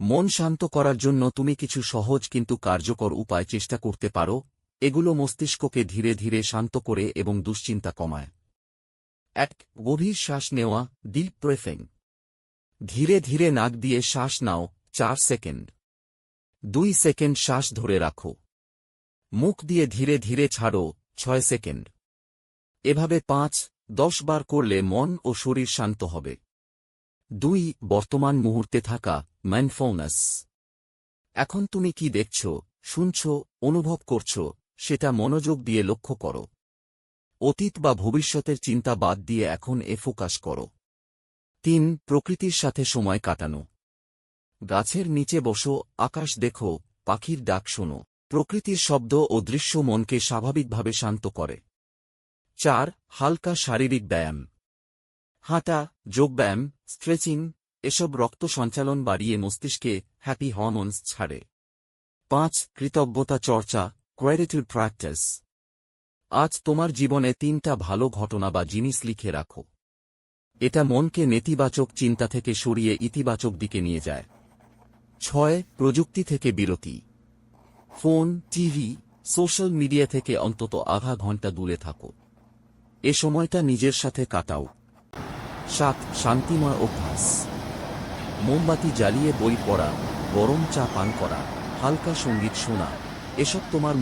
মন শান্ত করার জন্য তুমি কিছু সহজ কিন্তু কার্যকর উপায় চেষ্টা করতে পারো, এগুলো মস্তিষ্ককে ধীরে ধীরে শান্ত করে এবং দুশ্চিন্তা কমায়। এক, গভীর শ্বাস নেওয়া, ডিপ ব্রেথিং ধীরে ধীরে নাক দিয়ে শ্বাস নাও, চার সেকেন্ড। দুই সেকেন্ড শ্বাস ধরে রাখো। মুখ দিয়ে ধীরে ধীরে ছাড়ো, ছয় সেকেন্ড। এভাবে পাঁচ, দশ বার করলে মন ও শরীর শান্ত হবে। দুই, বর্তমান মুহূর্তে থাকা মাইন্ডফোনাস এখন তুমি কি দেখছ, শুনছ, অনুভব করছ, সেটা মনোযোগ দিয়ে লক্ষ্য করো। অতীত বা ভবিষ্যতের চিন্তা বাদ দিয়ে এখন এ ফোকাস করো। তিন, প্রকৃতির সাথে সময় কাটানো। গাছের নিচে বসো, আকাশ দেখো, পাখির ডাক শোনো। প্রকৃতির শব্দ ও দৃশ্য মনকে স্বাভাবিকভাবে শান্ত করে। চার, হালকা শারীরিক ব্যায়াম। হাঁটা, যোগব্যায়াম, স্ট্রেচিং, এসব রক্ত সঞ্চালন বাড়িয়ে মস্তিষ্কে হ্যাপি হরমোনস ছাড়ে। পাঁচ, কৃতজ্ঞতা চর্চা কোয়ারিটিউড প্র্যাকটিস আজ তোমার জীবনে তিনটা ভালো ঘটনা বা জিনিস লিখে রাখো। এটা মনকে নেতিবাচক চিন্তা থেকে সরিয়ে ইতিবাচক দিকে নিয়ে যায়। ছয়, প্রযুক্তি থেকে বিরতি। ফোন, টিভি, সোশ্যাল মিডিয়া থেকে অন্তত আধা ঘণ্টা দূরে থাকো। এ সময়টা নিজের সাথে কাটাও। সাত শান্তিময় অভ্যাস। মোমবাতি জ্বালিয়ে বই পড়া, গরম চা পান করা, হালকা সংগীত শোনা, এসব তোমার